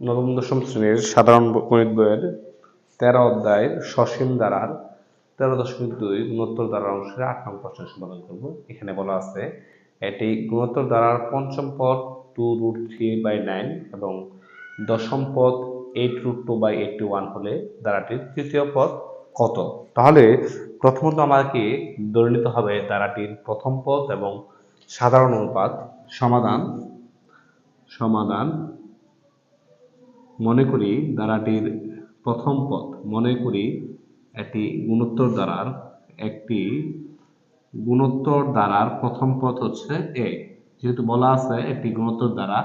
নবম দশম শ্রেণির সাধারণ গণিত বইয়ের তেরো অধ্যায়ের সসীম দ্বারার তেরো দশমিক দুই গুণোত্তর দ্বারার অংশের আট নম্বর প্রশ্ন সমাধান করব। এখানে বলা আছে, এটি গুণোত্তর দ্বারার পঞ্চম পদ two root three by nine এবং দশম পদ eight root two by eighty one হলে দ্বারাটির তৃতীয় পদ কত? তাহলে প্রথমত আমাকে ধরে নিতে হবে দ্বারাটির প্রথম পদ এবং সাধারণ অনুপাত সমাধান সমাধান মনে করি দ্বারাটির প্রথম পদ, মনে করি এটি গুণোত্তর দ্বারার একটি গুণোত্তর দ্বারার প্রথম পদ হচ্ছে এ। যেহেতু বলা আছে একটি গুণোত্তর দ্বারা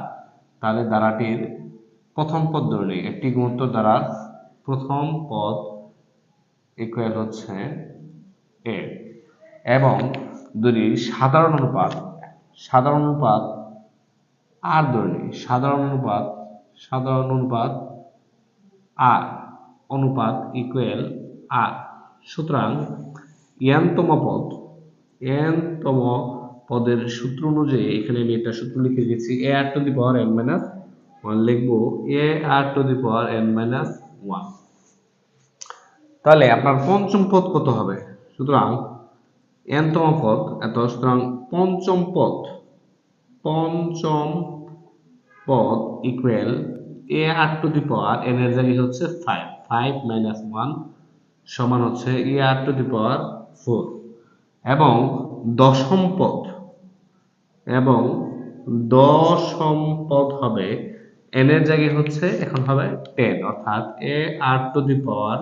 তাহলে দ্বারাটির প্রথম পদ ধরে নিই। একটি গুণোত্তর দ্বারার প্রথম পদ ইকুয়াল হচ্ছে এ। এবং যদি সাধারণ অনুপাত সাধারণ অনুপাত আর ধরে সাধারণ অনুপাত সাধারণ অনুপাত আর অনুপাত ইকুয়াল আর সুতরাং এনতম পদ এনতম পদের সূত্র অনুযায়ী এখানে আমি একটা সূত্র লিখে দিয়েছি a r to the power n minus one লিখব a r to the power n minus one তাহলে আপনার পঞ্চম পদ কত হবে? সুতরাং এনতম পদ, এত সুতরাং পঞ্চম পদ, পঞ্চম পদ equal a r to the power n এর জায়গায় হচ্ছে ফাইভ ফাইভ মাইনাস ওয়ান সমান হচ্ছে a r to the power four এবং দশম পদ, এবং দশম পদ হবে এন এর জায়গায় হচ্ছে এখন হবে টেন অর্থাৎ a r to the power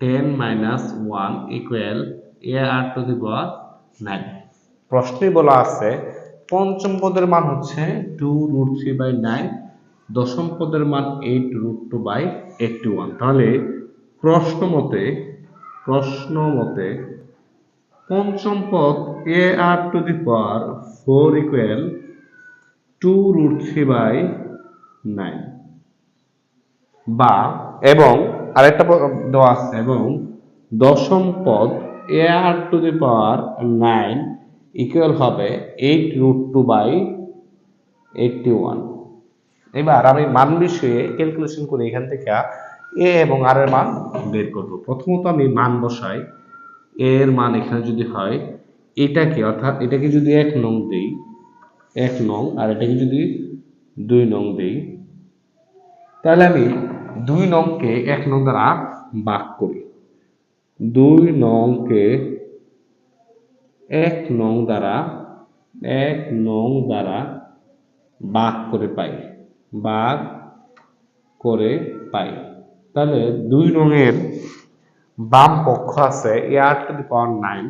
ten minus one equal a r to the power nine প্রশ্নে বলা আছে পঞ্চম পদের মান হচ্ছে two root three by nine দশম পদের মান eight root two by eighty one তাহলে প্রশ্ন মতে প্রশ্ন মতে পঞ্চম পদ a r to the power four equal two root three by nine বা এবং আরেকটা দেওয়া আছে, এবং দশম পদ a r to the power nine equal হবে eight root two by eighty one এবার আমি মান বিষয়ে ক্যালকুলেশন করে এখান থেকে এ এবং আর এর মান বের করব। প্রথমত আমি মান বসাই। এর মান এখানে যদি হয়, এটাকে অর্থাৎ এটাকে যদি এক নং দেই, এক নং আর এটাকে যদি দুই নং দেই, তাহলে আমি দুই নংকে এক নং দ্বারা ভাগ করি। দুই নংকে এক নং দ্বারা, এক নং দ্বারা ভাগ করে পাই বাঘ করে পাই। তাহলে দুই নংয়ের বাম পক্ষ আছে, এ r to the power nine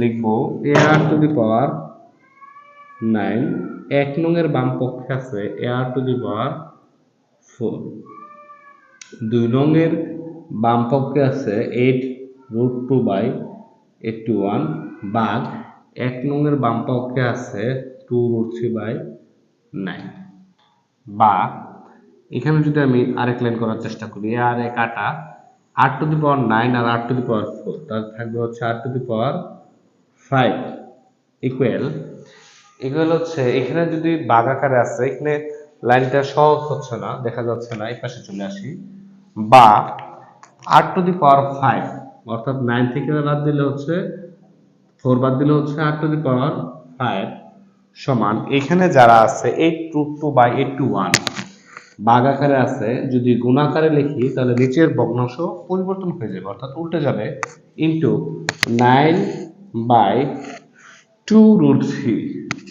লিখব, a r to the power nine. এক নংয়ের বাম পক্ষে আছে, এ r to the power four. দুই নংয়ের বাম পক্ষে আছে, eight root two by eighty one. বাঘ, এক নংয়ের বাম পক্ষে আছে two root three by nine. বা এখানে যদি আমি আরেক লাইন করার চেষ্টা করি আর এক আটা আট টু দি পাওয়ার নাইন আর আট টু দি পাওয়ার ফোর তাহলে থাকবে হচ্ছে আট to the power five equal equal হচ্ছে, এখানে যদি বাঘ আকারে আছে, এখানে লাইনটা সহজ হচ্ছে না, দেখা যাচ্ছে না, এই পাশে চলে আসি। বা আট টু দি পাওয়ার ফাইভ অর্থাৎ নাইন থেকে বাদ দিলে হচ্ছে ফোর বাদ দিলে হচ্ছে আট টু দি পাওয়ার ফাইভ সমান। এখানে যারা আছে eight root two by eighty one বাঘ আকারে আছে, যদি গুণাকারে লিখি, তাহলে নিচের ভগ্নাংশ পরিবর্তন হয়ে যাবে, অর্থাৎ উল্টে যাবে into nine by two root three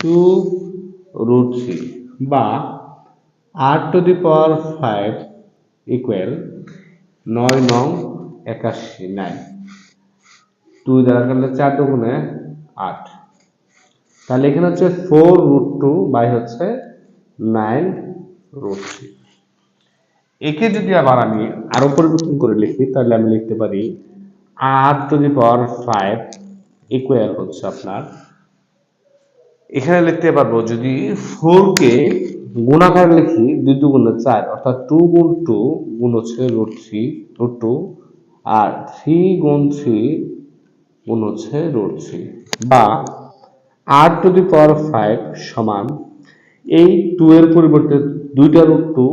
two root three বা r to the power five equal নয় নং একাশি নাইন দুই দ্বারা করলে চার দুগুণে আট। তাহলে এখানে হচ্ছে ফোর রুট টু বাই হচ্ছে নাইন রুট থ্রি একে যদি আবার আমি আরও পরিবর্তন করে লিখি, তাহলে আমি লিখতে পারি r to the power five equal হচ্ছে আপনার। এখানে লিখতে পারব যদি ফোর কে গুণাকার লিখি, দুই দুগুণে চার, অর্থাৎ টু গুণ টু গুণ হচ্ছে রুট থ্রি রুট টু আর থ্রি গুণ থ্রি গুণ হচ্ছে রুট থ্রি বা r to the power five সমান এই টু এর পরিবর্তে দুইটা রুট টু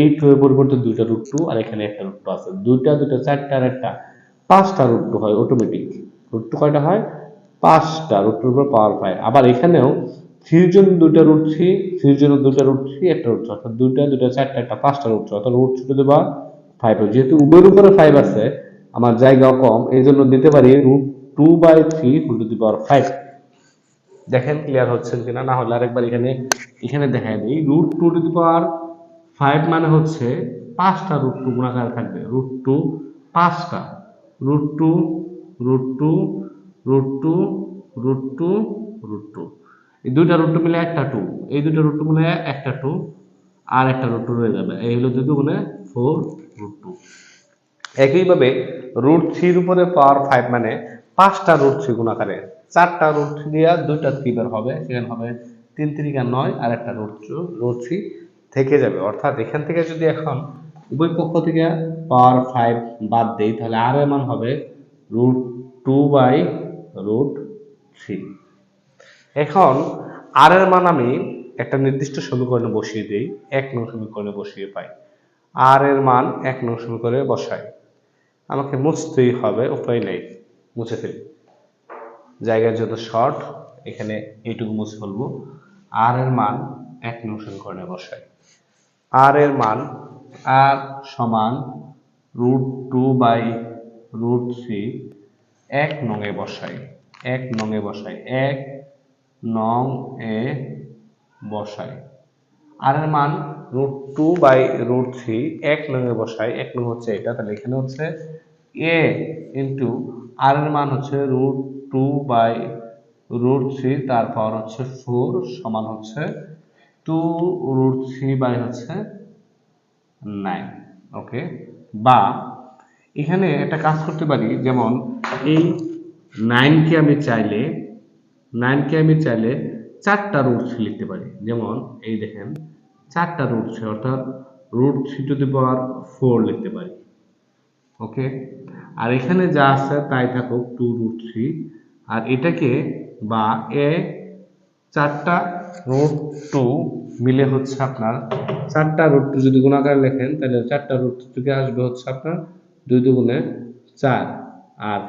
এই টু এর পরিবর্তে দুইটা রুট টু আর এখানে একটা রুট টু আছে। দুইটা দুইটা, চারটা, আর একটা, পাঁচটা রুট টু হয় অটোমেটিক রুট টু কয়টা হয়? পাঁচটা রুট টুর উপর পাওয়ার ফাইভ আবার এখানেও থ্রির জন্য দুইটা রুট থ্রি থ্রির জন্য দুইটা রুট থ্রি একটা রুট অর্থাৎ দুইটা দুইটা, চারটা, একটা, পাঁচটা রুট অর্থাৎ রুট টু দেবা ফাইভ যেহেতু উভয়ের উপরে ফাইভ আছে, আমার জায়গা কম এই জন্য দিতে পারি root two by three two to the power five দেখেন ক্লিয়ার হচ্ছেন কিনা? না হলে আরেকবার এখানে এখানে দেখাই দিই। Root two to the power five মানে হচ্ছে পাঁচটা রুট টু গুণাকার থাকবে। রুট টু পাঁচটা। Root two root two root two root two root two এই দুইটা রুট টু মিলে একটা টু এই দুইটা রুট টু মিলে একটা টু আর একটা রুট টু রয়ে যাবে। এই হলো দুই দুগুণে ফোর রুট টু একইভাবে রুট থ্রির উপরে পাওয়ার ফাইভ মানে পাঁচটা রুট থ্রি গুণাকারে চারটা রুট থ্রি দিয়া দুইটা থ্রি বের হবে, সেখানে হবে তিন তিরিকা নয়, আর একটা রুট রুট থ্রি থেকে যাবে। অর্থাৎ এখান থেকে যদি এখন উভয় পক্ষ থেকে পাওয়ার ফাইভ বাদ দেই, তাহলে আর এর মান হবে root two by root three এখন আর এর মান আমি একটা নির্দিষ্ট সমীকরণে বসিয়ে দিই, এক নং সমীকরণে বসিয়ে পাই। আর এর মান এক নং সমীকরণে বসাই। আমাকে মুছতেই হবে, উপায় নেই। মুছে ফেলি। জায়গার যত শর্ট এখানে এইটুকু মুছে ফেলব। আর এর মান এক নং সমীকরণে বসাই আর এর মান আর সমান root two by root three এক নঙে বসাই। এক নঙে বসাই। এক নং এ বসাই। আর এর মান root two by root three এক নঙে বসাই। এক নং হচ্ছে এটা, তাহলে এখানে হচ্ছে এ ইন্টু আর এর মান হচ্ছে root two by root three তারপর হচ্ছে ফোর সমান হচ্ছে টু রুট থ্রি বাই হচ্ছে নাইন ওকে বা এখানে একটা কাজ করতে পারি, যেমন এই নাইনকে আমি চাইলে নাইনকে আমি চাইলে চারটা রুট থ্রি লিখতে পারি। যেমন এই দেখেন, চারটা রুট থ্রি অর্থাৎ root three to the power four লিখতে পারি ওকে আর এখানে যা আছে তাই থাকুক টু রুট থ্রি আর এটাকে বা এ চারটা রুট টু মিলে হচ্ছে আপনার চারটা রুট টু যদি গুণাকার লেখেন, তাহলে চারটা রুট থেকে আসবে হচ্ছে আপনার দুই দুগুণে চার। আর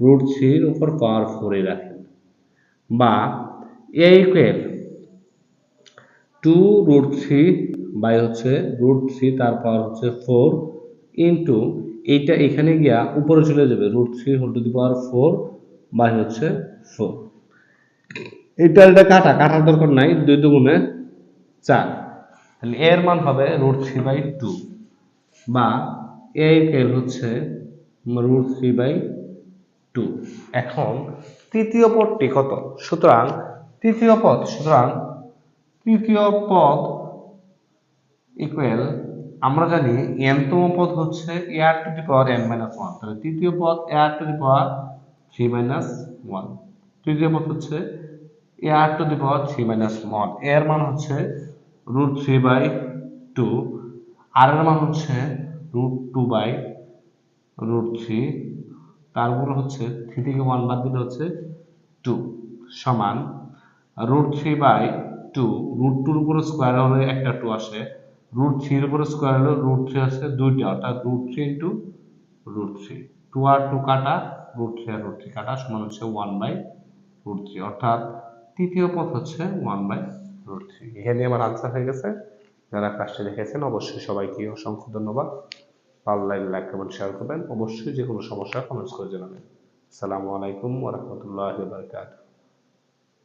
রুট থ্রির উপর পাওয়ার ফোরে রাখেন। বা a equal to root three by হচ্ছে রুট থ্রি তার পাওয়ার হচ্ছে ফোর ইন্টু এইটা এখানে গিয়া উপরে চলে যাবে root three whole to the power four by হচ্ছে ফোর এটা এটা কাটা, কাটার দরকার নাই, দুই দুগুণে চার। তাহলে এর মান হবে রুট থ্রি বাই টু বা এ ইকুয়াল হচ্ছে রুট থ্রি বাই টু এখন তৃতীয় পদটি কত? সুতরাং তৃতীয় পদ, সুতরাং তৃতীয় পদ ইকুয়াল আমরা জানি এনতম পদ হচ্ছে a r to the power n minus one তাহলে তৃতীয় পদ a r to the power three minus one তৃতীয় পদ হচ্ছে a r to the power three minus ওয়ানের মান হচ্ছে রুট থ্রি বাই টু আর এর মান হচ্ছে root two by root three তারপর হচ্ছে থ্রি থেকে ওয়ান বাদ দিলে হচ্ছে টু সমান root three by two root টুর উপরে স্কোয়ার হলে একটা টু আসে। রুট থ্রির উপরে স্কোয়ার হলে রুট থ্রি আসে দুইটা, অর্থাৎ root three into root three two আর টু কাটা রুট থ্রি আর রুট থ্রি কাটা সমান হচ্ছে ওয়ান বাই রুট থ্রি অর্থাৎ তৃতীয় পথ হচ্ছে ওয়ান বাই রুট থ্রি এখানে আমার আনসার হয়ে গেছে। যারা কাজটি দেখেছেন, অবশ্যই সবাইকে অসংখ্য ধন্যবাদ। ভালো লাগলে লাইক কমেন্ট শেয়ার করবেন। অবশ্যই যে কোনো সমস্যা কমেন্টস করে জানাবেন। আসসালামু আলাইকুম ওরহমতুল্লাহ বারকাতুহ।